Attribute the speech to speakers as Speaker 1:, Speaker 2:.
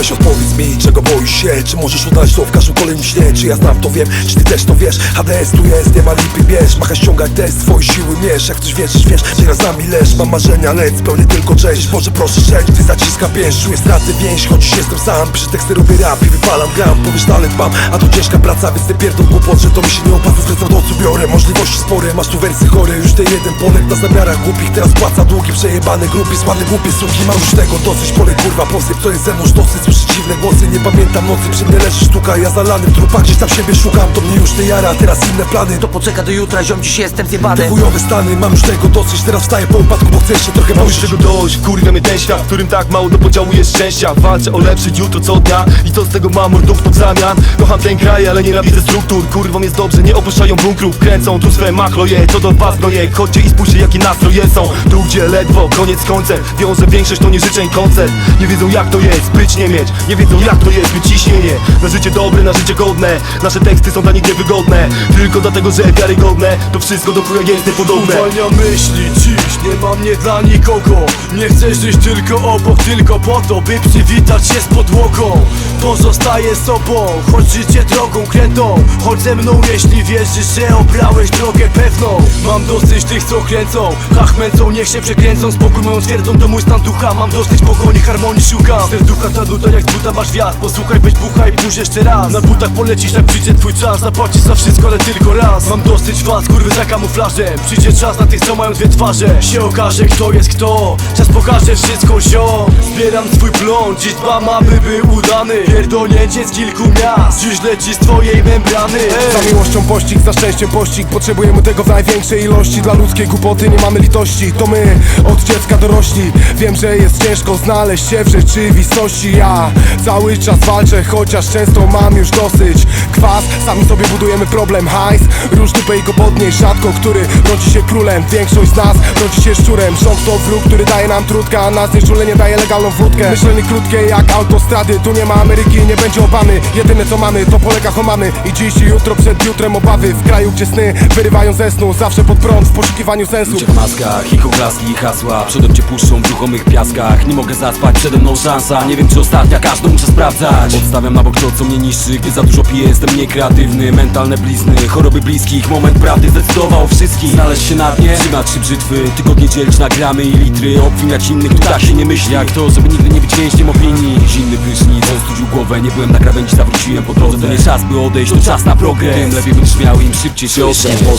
Speaker 1: Weź odpowiedz mi, czego boisz się? Czy możesz udać to w każdym kolejnym śnie? Czy ja znam to wiem, czy ty też to wiesz? HDS tu jest, nie ma lipy, bierz. Macha ściągać test, swoje siły mierz. Jak coś wierzysz, wiesz, teraz z nami leż. Mam marzenia, lecz spełnię tylko część Boże proszę szczęść, gdy zaciska pięść. Czuję straty więź, choć jestem sam Przy teksty robię rap i wypalam gram. Powiesz talent mam, a to ciężka praca Więc nie pierdol głupot, że to mi się nie opłaca. Zlecam to co możliwości spore Masz tu wersy chore, już ten jeden polek Na zamiarach głupich, teraz płaca długi Przejebane grupy, słane głupie suki. Mam już tego dosyć, pole kurwa posyp To jest ze mną sztosy, słyszę dziwne głosy Nie pamiętam nocy, przy mnie leży sztuka Ja zalany w trupach, gdzieś tam siebie szukam. To mnie już nie jara, teraz inne plany.
Speaker 2: To poczeka do jutra, ziom dziś jestem zjebany.
Speaker 1: Te chujowe stany, mam już tego dosyć. Teraz wstaję po upadku, bo chcę jeszcze trochę
Speaker 3: Mam już tego dość, kurwa mnie ten świat, w którym tak mało do podziału jest szczęścia. Walczę o lepsze jutro co dnia i co z tego mam mordów w zamian. Kocham ten kraj, ale nienawidzę struktur. Kurwom jest dobrze, nie opuszczają bunkrów Kręcą tu swe machloje, co do was broje Chodźcie i spójrzcie jakie nastroje są Tu gdzie ledwo, koniec końcem. Wiąże większość to nie życzeń koncert. Nie wiedzą jak to jest być nie mieć. Nie wiedzą jak to jest być ciśnienie. Na życie dobre, na życie godne. Nasze teksty są dla nich niewygodne. Tylko dlatego, że wiarygodne. To wszystko do chuja jest niepodobne.
Speaker 4: Uwalnia myśli dziś, nie mam mnie dla nikogo Nie chcę żyć tylko obok, tylko po to By przywitać się z podłogą. Pozostaję sobą, choć życie drogą krętą. Chodź ze mną jeśli wierzysz, że obrałeś drogę pewną. Mam dosyć tych co kręcą, hachmęcą niech się przekręcą. Spokój moją twierdzą to mój stan ducha. Mam dosyć pogoni, harmonii szukam. Serducha ta nuta jak buta masz wiatr. Posłuchaj, weź bucha i pójdź jeszcze raz. Na butach polecisz jak przyjdzie twój czas. Zapłacisz za wszystko, ale tylko raz. Mam dosyć was, kurwy za kamuflażem. Przyjdzie czas na tych, co mają dwie twarze. Się okaże, kto jest kto. Czas pokaże wszystko, ziom. Zbieram swój plon, dziś dbam, aby był udany. Pierdolnięcie z kilku miast Dziś leci z twojej membrany.
Speaker 5: Za miłością pościg, za szczęściem pościg. Potrzebujemy tego w największej ilości. Dla ludzkiej głupoty nie mamy litości. To my od dziecka dorośli Wiem, że jest ciężko znaleźć się w rzeczywistości. Ja cały czas walczę, chociaż często mam już dosyć Kwas, sami sobie budujemy problem Hajs, róż dupę i go podnieś Rzadko, który rodzi się królem. Większość z nas rodzi się szczurem. Rząd to wróg, który daje nam trudka A nas nieczulenie daje legalną wódkę. Myślenie krótkie jak autostrady. Tu nie ma Ameryki, nie będzie Obamy. Jedyne co mamy to polega homamy. I dziś i jutro przed jutrem obawy. W kraju gdzie sny wyrywają ze snu Zawsze pod prąd w poszukiwaniu sensu.
Speaker 6: Ludzie w maskach, oklaski i hasła Przodem cię puszczą w piaskach. Nie mogę zaspać, przede mną szansa. Nie wiem czy ostatnia, każdą muszę sprawdzać. Odstawiam na bok to co mnie niszczy. Gdy za dużo piję, jestem niekreatywny. Mentalne blizny, choroby bliskich. Moment prawdy zdecydował wszystkich. Znaleźć się na dnie, trzymać trzy brzytwy. Tygodnie dzielić na gramy i litry. Obwiniać innych, tu tak się nie myśli. Jak to, żeby nigdy nie być więźniem opinii. Zimny prysznic, on studził głowę. Nie byłem na krawędzi, zawróciłem po drodze. To nie czas by odejść, to czas na progres. Tym lepiej bym śmiał, im szybciej się odejść